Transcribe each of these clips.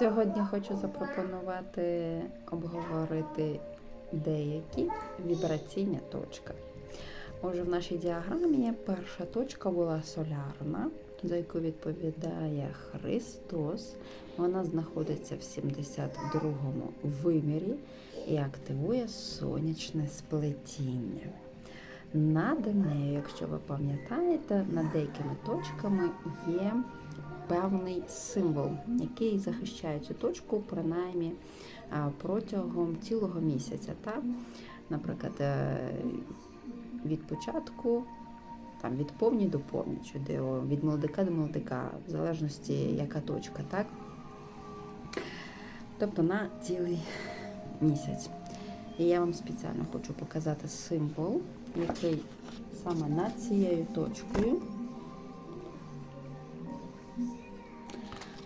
Сьогодні хочу запропонувати обговорити деякі вібраційні точки. Отже, в нашій діаграмі перша точка була солярна, за яку відповідає Христос. Вона знаходиться в 72-му вимірі і активує сонячне сплетіння. Над нею, якщо ви пам'ятаєте, над деякими точками є певний символ, який захищає цю точку принаймні протягом цілого місяця. Так? Наприклад, е, від початку, там, від повні до повні, чи де, о, від молодика до молодика, в залежності яка точка, так? Тобто на цілий місяць. І я вам спеціально хочу показати символ, який саме над цією точкою.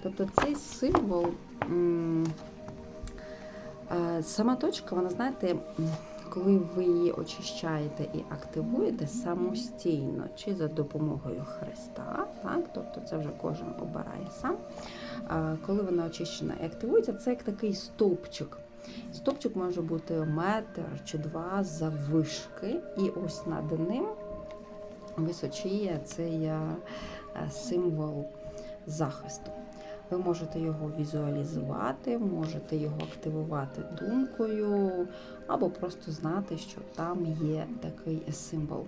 Тобто цей символ, сама точка, вона, знаєте, коли ви її очищаєте і активуєте самостійно, чи за допомогою Христа, так, тобто це вже кожен обирає сам. Коли вона очищена і активується, це як такий стовпчик. Стовпчик може бути метр чи два заввишки, і ось над ним височіє цей символ захисту. Ви можете його візуалізувати, можете його активувати думкою, або просто знати, що там є такий символ.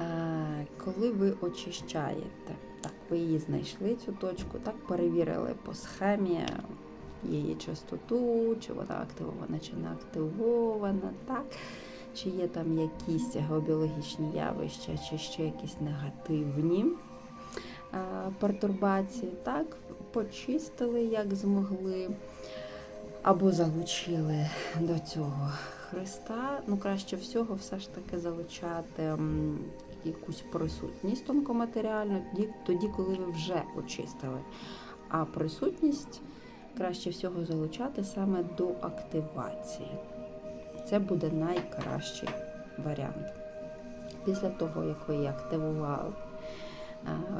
Е, Коли ви очищаєте, так, ви її знайшли цю точку, так, перевірили по схемі її частоту, чи вона активована, чи не активована, так, чи є там якісь геобіологічні явища, чи ще якісь негативні пертурбації, так, почистили, як змогли, або залучили до цього Христа. Ну, краще всього, все ж таки залучати якусь присутність тонкоматеріальну, тоді- коли ви вже очистили. А присутність краще всього залучати саме до активації. Це буде найкращий варіант. Після того, як ви її активували, е,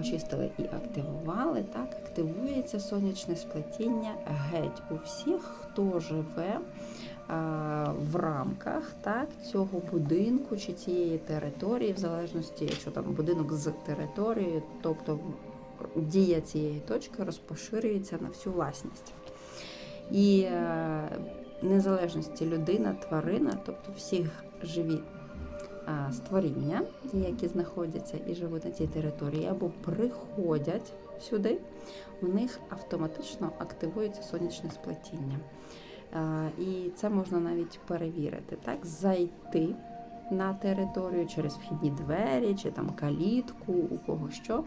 очистили і активували, так, активується сонячне сплетіння геть у всіх, хто живе в рамках так, цього будинку чи цієї території, в залежності, якщо там будинок з територією, тобто дія цієї точки розпоширюється на всю власність. І е, незалежності людина, тварина, тобто всі живі створіння, які знаходяться і живуть на цій території, або приходять сюди, у них автоматично активується сонячне сплетіння. І це можна навіть перевірити, так, зайти на територію через вхідні двері, чи там калітку, у кого що,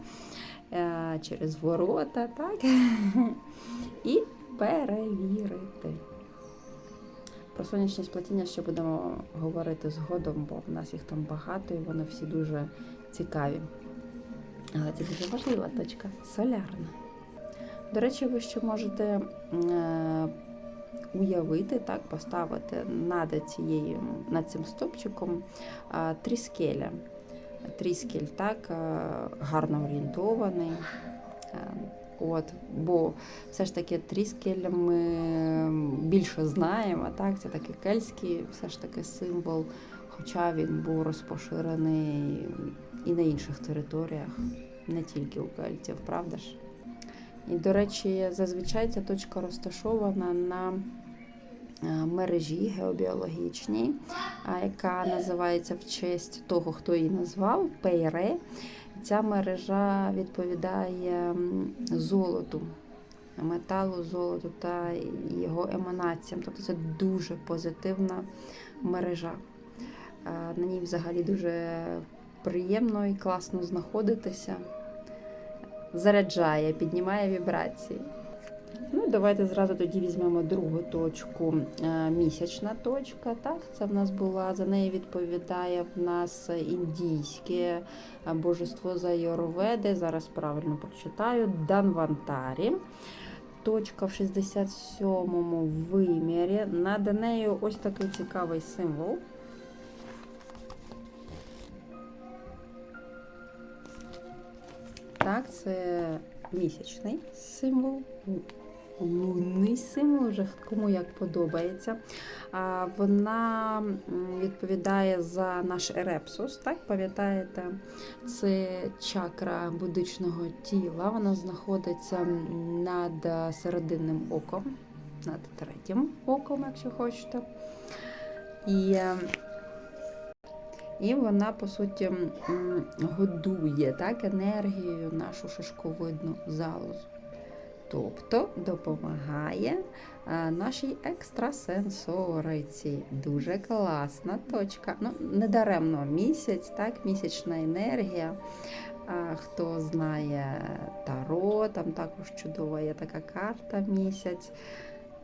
е, через ворота, так, і перевірити. Про сонячні сплетіння ще будемо говорити згодом, бо в нас їх там багато і вони всі дуже цікаві. Але це дуже важлива точка солярна. До речі, ви ще можете е, уявити, так, поставити над, цією, над цим стопчиком е, тріскеля. Тріскель так, е, гарно орієнтований. От, бо все ж таки тріскель ми більше знаємо, так? Це такий кельтський все ж таки символ, хоча він був розпоширений і на інших територіях, не тільки у кельтів, правда ж? І, до речі, зазвичай ця точка розташована на е, мережі геобіологічній, яка називається в честь того, хто її назвав Пейре. Ця мережа відповідає золоту, металу, золоту та його еманаціям. Тобто це дуже позитивна мережа. Е, На ній взагалі дуже приємно і класно знаходитися. Заряджає, піднімає вібрації. Ну, давайте зразу тоді візьмемо другу точку, е, місячна точка. Так, це в нас була, за неї відповідає в нас індійське е, божество за Йорведи. Зараз правильно прочитаю. Данвантарі. Точка в 67-му вимірі. Над нею ось такий цікавий символ. Так, це місячний символ, лунний символ, вже кому як подобається. Вона відповідає за наш ерепсус, так пам'ятаєте? Це чакра будичного тіла. Вона знаходиться над серединним оком, над третім оком, якщо хочете. І, і вона, по суті, годує так, енергією нашу шишковидну залозу. Тобто допомагає е, нашій екстрасенсориці. Дуже класна точка. Ну, недаремно місяць, так, місячна енергія. Хто знає Таро, там також чудова є така карта місяць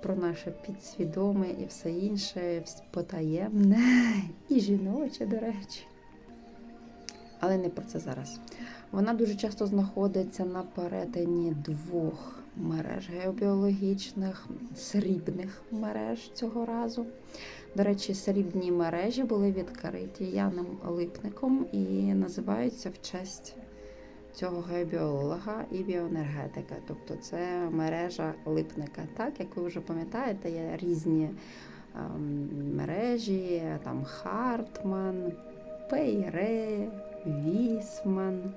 про наше підсвідоме і все інше, потаємне і жіноче, до речі. Але не про це зараз. Вона дуже часто знаходиться на перетині двох мереж геобіологічних, срібних мереж цього разу. До речі, срібні мережі були відкриті Яном Липником і називаються в честь цього геобіолога і біоенергетика. Тобто це мережа липника. Так, як ви вже пам'ятаєте, є різні ем, мережі, там Хартман, Пейре, Вісман,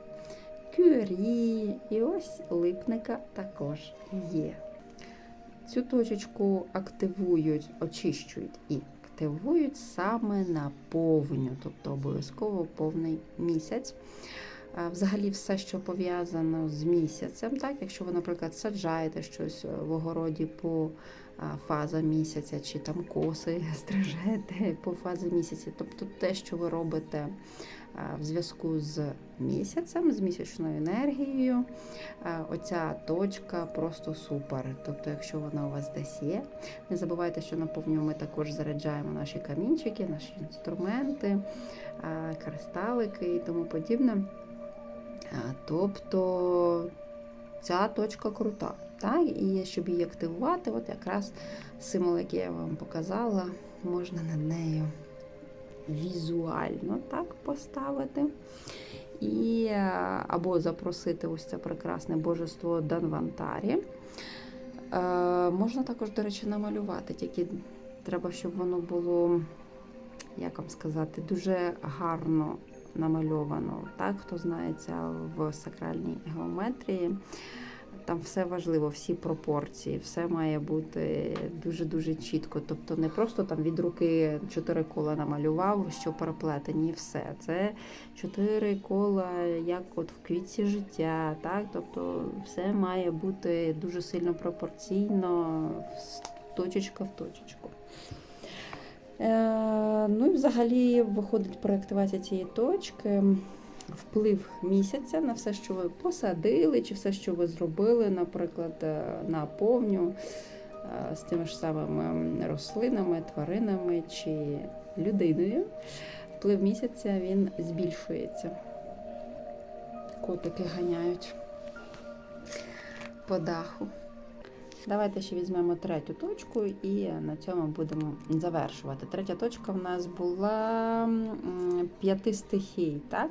Кюрі. І ось липника також є. Цю точечку активують, очищують і активують саме на повню, тобто обов'язково повний місяць. Взагалі, все, що пов'язано з місяцем, так, якщо ви, наприклад, саджаєте щось в огороді по фазам місяця, чи там коси стрижете по фазі місяця, тобто те, що ви робите в зв'язку з місяцем, з місячною енергією, оця точка просто супер. Тобто, якщо вона у вас десь є, не забувайте, що на повню ми також заряджаємо наші камінчики, наші інструменти, кристалики і тому подібне. Тобто ця точка крута. Так? І щоб її активувати, от якраз символ, який я вам показала, можна над нею візуально так поставити. І, е, або запросити ось це прекрасне божество Данвантарі. Е, можна також, до речі, намалювати, тільки треба, щоб воно було, як вам сказати, дуже гарно намальовано. Так, хто знається в сакральній геометрії, там все важливо, всі пропорції, все має бути дуже-дуже чітко. Тобто не просто там від руки чотири кола намалював, що переплетені, все. Це чотири кола, як от в квітці життя. Так? Тобто все має бути дуже сильно пропорційно, точечка в точечку. Е, ну і взагалі виходить про активацію цієї точки. Вплив місяця на все, що ви посадили, чи все, що ви зробили, наприклад, е, на повню е, з тими ж самими рослинами, тваринами чи людиною. Вплив місяця він збільшується. Котики ганяють по даху. Давайте ще візьмемо третю точку і на цьому будемо завершувати. Третя точка в нас була п'яти стихій, так?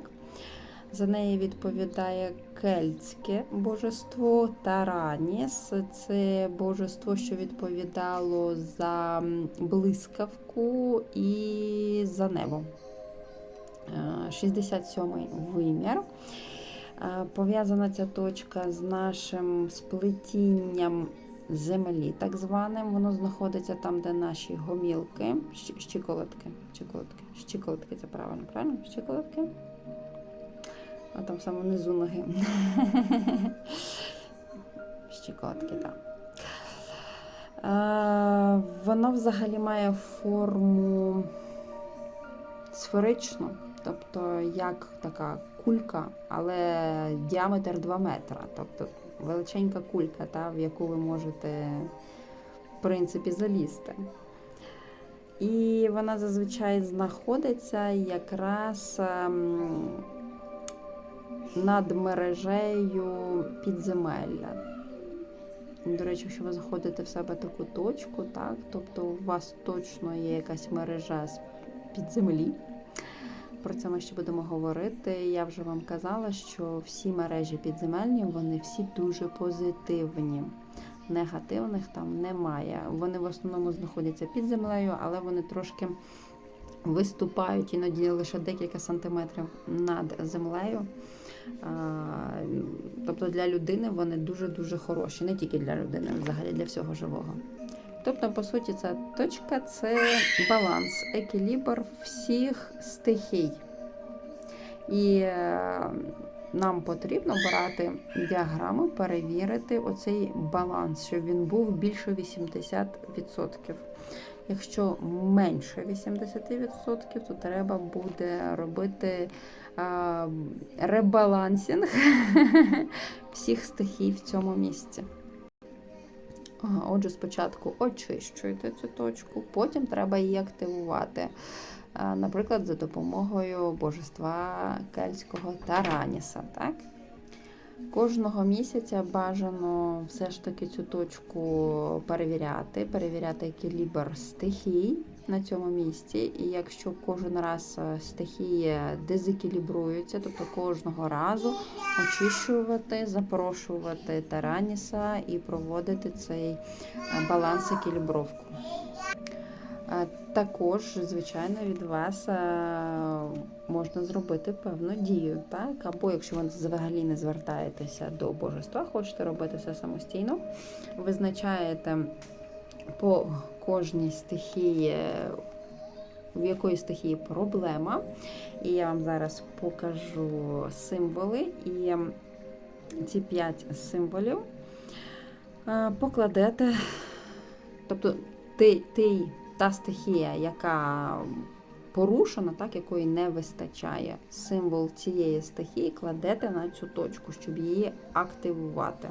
За неї відповідає кельтське божество Тараніс. Це божество, що відповідало за блискавку і за небо. Е, 67-й вимір. Е, Пов'язана ця точка з нашим сплетінням землі, так званим. Воно знаходиться там, де наші гомілки, щиколотки. Щиколотки, щиколотки, це правильно, правильно? Щиколотки. А там саме внизу ноги. Щиколотки, так. Е, Воно взагалі має форму сферичну, тобто як така кулька, але діаметр 2 метра. Тобто величенька кулька, та, в яку ви можете, в принципі, залізти. І вона зазвичай знаходиться якраз ем, над мережею підземелля. До речі, якщо ви заходите в себе таку точку, так, тобто у вас точно є якась мережа з під землі, Про це ми ще будемо говорити. Я вже вам казала, що всі мережі підземельні, вони всі дуже позитивні. Негативних там немає. Вони в основному знаходяться під землею, але вони трошки виступають іноді лише декілька сантиметрів над землею. А, Тобто для людини вони дуже-дуже хороші, не тільки для людини, взагалі для всього живого. Тобто, по суті, ця точка це баланс, екілібр всіх стихій. І е, нам потрібно брати діаграму, перевірити оцей баланс, щоб він був більше 80%. Якщо менше 80%, то треба буде робити а, ребалансінг всіх стихій в цьому місці. Отже, спочатку очищуєте цю точку, потім треба її активувати. Наприклад, за допомогою божества кельтського Тараніса. Так? Кожного місяця бажано все ж таки цю точку перевіряти, перевіряти екілібр стихій на цьому місці. І якщо кожен раз е, стихії дезекілібруються, тобто кожного разу очищувати, запрошувати Тараніса і проводити цей е, баланс екілібровку. Також, звичайно, від вас можна зробити певну дію, так? Або якщо ви взагалі не звертаєтеся до божества, хочете робити все самостійно, визначаєте по кожній стихії, в якої стихії проблема. І я вам зараз покажу символи. І ці п'ять символів покладете, тобто ти та стихія, яка порушена, так, якої не вистачає, символ цієї стихії кладете на цю точку, щоб її активувати.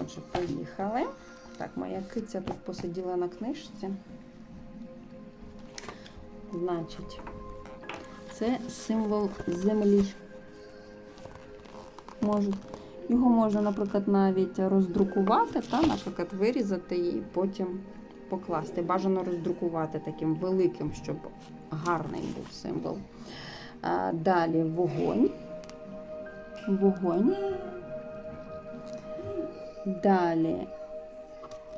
Отже, поїхали. Так, моя киця тут посиділа на книжці. Значить, це символ землі. Може, його можна, наприклад, навіть роздрукувати, та, наприклад, вирізати і потім покласти. Бажано роздрукувати таким великим, щоб гарний був символ. Далі вогонь. Вогонь. Далі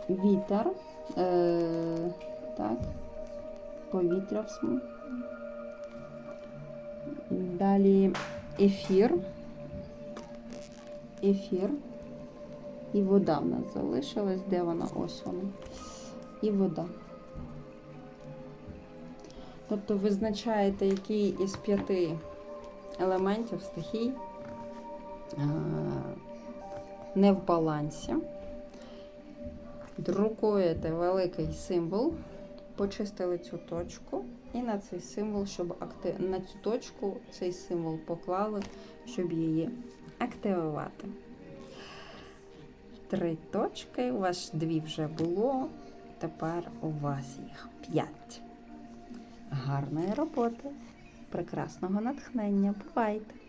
вітер. Е, так, повітря. Далі ефір. Ефір. І вода в нас залишилась. Де вона? Ось вона. І вода. Тобто визначаєте, який із п'яти елементів стихій е, не в балансі. Друкуєте великий символ, почистили цю точку, і на цей символ, щоб акти... на цю точку цей символ поклали, щоб її активувати. Три точки, у вас дві вже було, тепер у вас їх п'ять. Гарної роботи, прекрасного натхнення. Бувайте!